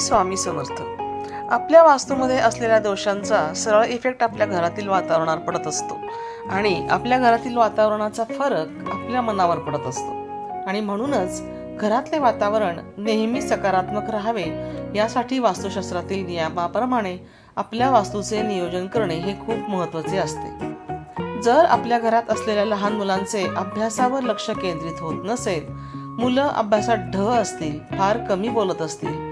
स्वामी समर्थ. आपल्या वास्तूमध्ये असलेल्या दोषांचा सरळ इफेक्ट आपल्या घरातील वातावरणावर पडत असतो. आणि आपल्या घरातील वातावरणाचा फरक आपल्या मनावर पडत असतो. आणि म्हणूनच घरातले वातावरण नेहमी सकारात्मक राहावे यासाठी वास्तुशास्त्रातील नियमाप्रमाणे आपल्या वास्तूचे नियोजन करणे हे खूप महत्त्वाचे असते. जर आपल्या घरात असलेल्या लहान मुलांचे अभ्यासावर लक्ष केंद्रित होत नसेल मुलं अभ्यासात ढ असतील फार कमी बोलत असतील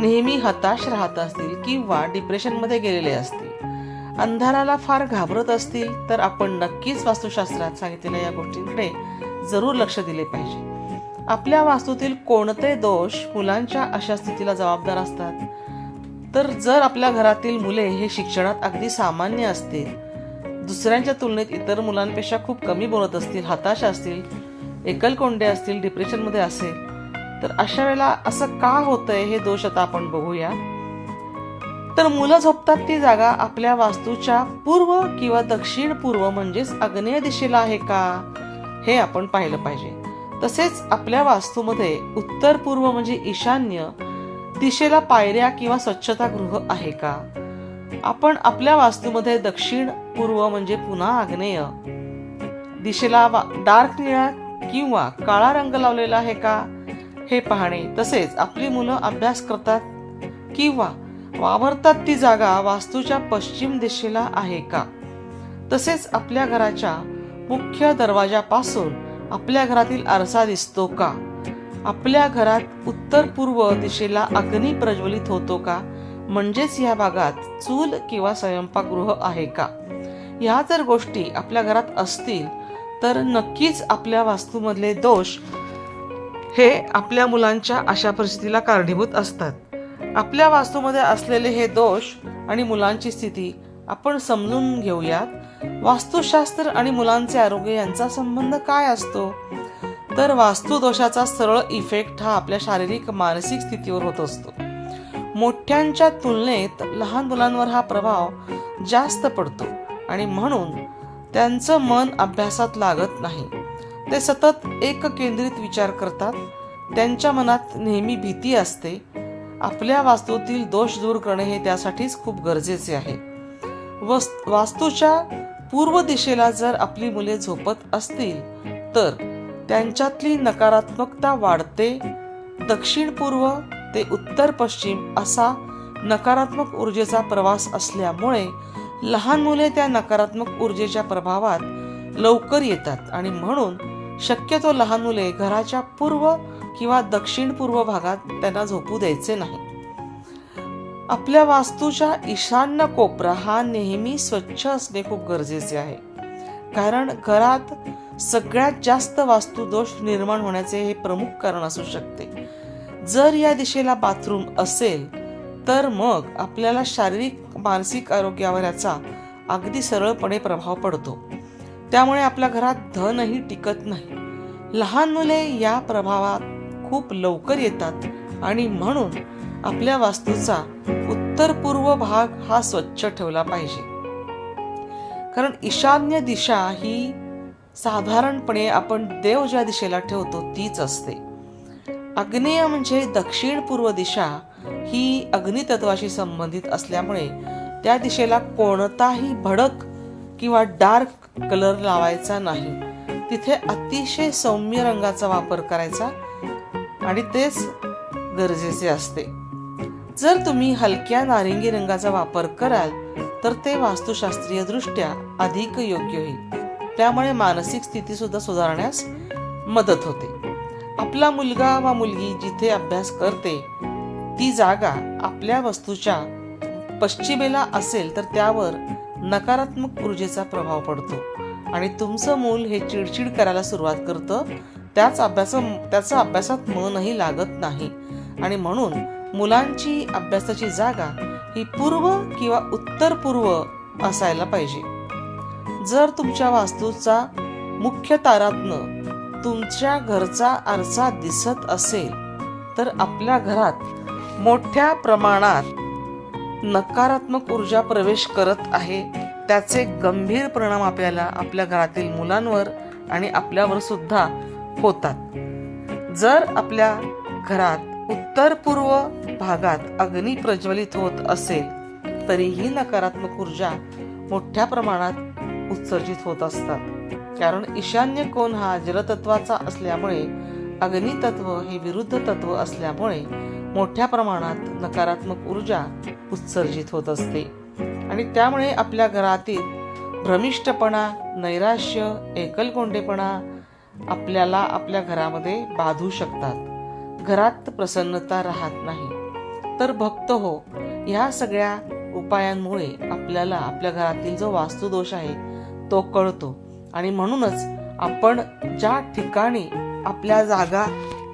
नेहमी हताश राहत असतील किंवा डिप्रेशनमध्ये गेलेले असतील. अंधाराला फार घाबरत असतील तर आपण नक्कीच वास्तुशास्त्रात सांगितलेल्या या गोष्टींकडे जरूर लक्ष दिले पाहिजे. आपल्या वास्तूतील कोणते दोष मुलांच्या अशा स्थितीला जबाबदार असतात? तर जर आपल्या घरातील मुले हे शिक्षणात अगदी सामान्य असतील दुसऱ्यांच्या तुलनेत इतर मुलांपेक्षा खूप कमी बोलत असतील हताश असतील एकलकोंडे असतील डिप्रेशनमध्ये असेल तर अशा वेळेला असं का होतंय हे दोष आता आपण बघूया. तर मुलं झोपतात ती जागा आपल्या वास्तूच्या पूर्व किंवा दक्षिण पूर्व म्हणजेच आग्नेय दिशेला आहे का? हे आपण पाहिलं पाहिजे. तसेच आपल्या वास्तूमध्ये उत्तर पूर्व म्हणजे ईशान्य दिशेला पायऱ्या किंवा स्वच्छतागृह आहे का? आपण आपल्या वास्तूमध्ये दक्षिण पूर्व म्हणजे पुन्हा आग्नेय दिशेला डार्क निळा किंवा काळा रंग लावलेला आहे का? हे पाहणे तसेच आपली मुलं अभ्यास करतात किंवा वावरतात ती जागा वास्तूच्या पश्चिम दिशेला आहे का? तसेच आपल्या घराच्या मुख्य दरवाजापासून आपल्या घरातील आरसा दिसतो का? आपल्या घरात उत्तर पूर्व दिशेला अग्नी प्रज्वलित होतो का? म्हणजेच या भागात चूल किंवा स्वयंपाकगृह आहे का? ह्या जर गोष्टी आपल्या घरात असतील तर नक्कीच आपल्या वास्तूमधले दोष हे आपल्या मुलांच्या अशा परिस्थितीला कारणीभूत असतात. आपल्या वास्तूमध्ये असलेले हे दोष आणि मुलांची स्थिती आपण समजून घेऊयात. वास्तुशास्त्र आणि मुलांचे आरोग्य यांचा संबंध काय असतो? तर वास्तू दोषाचा सरळ इफेक्ट हा आपल्या शारीरिक मानसिक स्थितीवर होत असतो. मोठ्यांच्या तुलनेत लहान मुलांवर हा प्रभाव जास्त पडतो आणि म्हणून त्यांचं मन अभ्यासात लागत नाही. ते सतत एक केंद्रित विचार करतात. त्यांच्या मनात नेहमी भीती असते. आपल्या वास्तूतील दोष दूर करणे हे त्यासाठीच खूप गरजेचे आहे. वस वास्तूच्या पूर्व दिशेला जर आपली मुले झोपत असतील तर त्यांच्यातली नकारात्मकता वाढते. दक्षिण पूर्व ते उत्तर पश्चिम असा नकारात्मक ऊर्जेचा प्रवास असल्यामुळे लहान मुले त्या नकारात्मक ऊर्जेच्या प्रभावात लवकर येतात आणि म्हणून शक्यतो लहान मुले घराच्या पूर्व किंवा दक्षिण पूर्व भागात त्यांना झोपू द्यायचे नाही. आपल्या वास्तूच्या ईशान्य कोपरा हा नेहमी स्वच्छ असणे खूप गरजेचे आहे. कारण घरात सगळ्यात जास्त वास्तुदोष निर्माण होण्याचे हे प्रमुख कारण असू शकते. जर या दिशेला बाथरूम असेल तर मग आपल्याला शारीरिक मानसिक आरोग्यावर याचा अगदी सरळपणे प्रभाव पडतो. त्यामुळे आपल्या घरात धनही टिकत नाही. लहान मुले या प्रभावात खूप लवकर येतात आणि म्हणून आपल्या वास्तूचा उत्तर पूर्व भाग हा स्वच्छ ठेवला पाहिजे. कारण ईशान्य दिशा ही साधारणपणे आपण देव ज्या दिशेला ठेवतो तीच असते. आग्नेय म्हणजे दक्षिण पूर्व दिशा ही अग्नितत्वाशी संबंधित असल्यामुळे त्या दिशेला कोणताही भडक किंवा डार्क कलर लावायचा नाही. तिथे अतिशय सौम्य रंगाचा वापर करायचा आणि तेच गरजेचे असते. जर तुम्ही हलक्या नारिंगी रंगाचा वापर कराल तर ते वास्तुशास्त्रीय दृष्ट्या अधिक योग्य होईल. त्यामुळे मानसिक स्थिती सुद्धा सुधारण्यास मदत होते. आपला मुलगा वा मुलगी जिथे अभ्यास करते ती जागा आपल्या वस्तूच्या पश्चिमेला असेल तर त्यावर नकारात्मक ऊर्जेचा प्रभाव पडतो. आणि तुमचं मूल हे चिडचिड करायला सुरुवात करतं. त्याच अभ्यास त्याचं अभ्यासात मनही लागत नाही. आणि म्हणून मुलांची अभ्यासाची जागा ही पूर्व किंवा उत्तर पूर्व असायला पाहिजे. जर तुमच्या वास्तूचा मुख्य तारातनं तुमच्या घरचा आरसा दिसत असेल तर आपल्या घरात मोठ्या प्रमाणात नकारात्मक ऊर्जा प्रवेश करत आहे. त्याचे गंभीर परिणाम आपल्याला आपल्या घरातील मुलांवर आणि आपल्यावर सुद्धा होतात. जर आपल्या घरात उत्तर पूर्व भागात अग्नी प्रज्वलित होत असेल तरीही नकारात्मक ऊर्जा मोठ्या प्रमाणात उत्सर्जित होत असतात. कारण ईशान्य कोण हा जलतत्वाचा असल्यामुळे अग्नितत्व हे विरुद्ध तत्व असल्यामुळे मोठ्या प्रमाणात नकारात्मक ऊर्जा उत्सर्जित होत असते. आणि त्यामुळे आपल्या घरातील भ्रमिष्टपणा नैराश्य एकलकोंडेपणा आपल्याला आपल्या घरामध्ये बाधू शकतात. घरात प्रसन्नता राहत नाही. तर भक्त हो ह्या सगळ्या उपायांमुळे आपल्याला आपल्या घरातील जो वास्तुदोष आहे तो कळतो. आणि म्हणूनच आपण ज्या ठिकाणी आपल्या जागा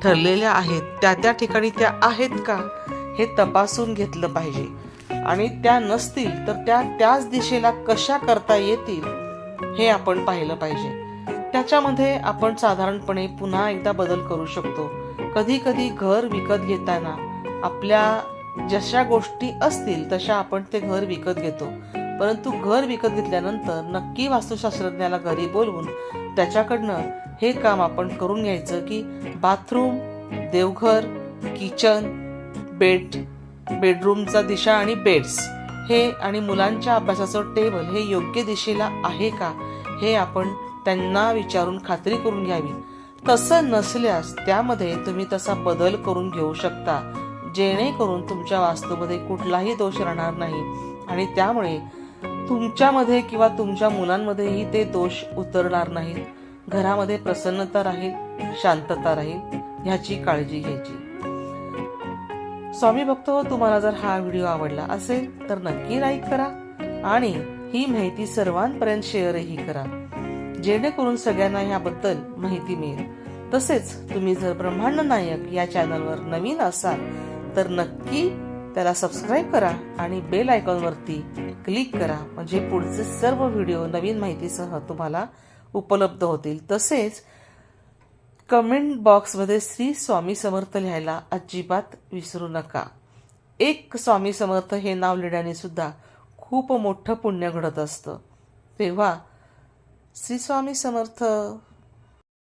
ठरलेल्या आहेत त्या त्या ठिकाणी त्या आहेत का हे तपासून घेतलं पाहिजे. आणि त्या नसतील तर त्या त्याच दिशेला कशा करता येतील हे आपण पाहिलं पाहिजे. त्याच्यामध्ये आपण साधारणपणे पुन्हा एकदा बदल करू शकतो. कधी कधी घर विकत घेताना आपल्या जशा गोष्टी असतील तशा आपण ते घर विकत घेतो. परंतु घर विकत घेतल्यानंतर नक्की वास्तुशास्त्रज्ञाला घरी बोलवून त्याच्याकडनं हे काम आपण करून घ्यायचं की बाथरूम देवघर किचन बेड बेडरूमचा दिशा आणि बेड्स. हे आणि मुलांच्या अभ्यासाचं टेबल हे योग्य दिशेला आहे का? हे आपण त्यांना विचारून खात्री करून घ्यावी. तसं नसल्यास त्यामध्ये तुम्ही तसा बदल करून घेऊ शकता जेणेकरून तुमच्या वास्तूमध्ये कुठलाही दोष राहणार नाही. आणि त्यामुळे तुमच्यामध्ये किंवा तुमच्या मुलांमध्येही ते दोष उतरणार नाहीत. घरामध्ये प्रसन्नता राहील शांतता राहील ह्याची काळजी घ्यायची. स्वामी भक्त तुम्हाला जर हा व्हिडिओ आवडला असेल तर नक्की लाईक करा आणि ही माहिती सर्वांपर्यंत शेअरही करा. जेणेकरून सगळ्यांना ह्याबद्दल माहिती मिळेल. तसेच तुम्ही जर ब्रह्मांड नायक या चॅनलवर नवीन असाल तर नक्की त्याला सबस्क्राईब करा आणि बेल आयकॉनवरती क्लिक करा. म्हणजे पुढचे सर्व व्हिडिओ नवीन माहितीसह तुम्हाला उपलब्ध होतील. तसेच कमेंट बॉक्समध्ये श्री स्वामी समर्थ लिहायला अजिबात विसरू नका. एक स्वामी समर्थ हे नाव लिहिण्याने सुद्धा खूप मोठं पुण्य घडत असतं. तेव्हा श्री स्वामी समर्थ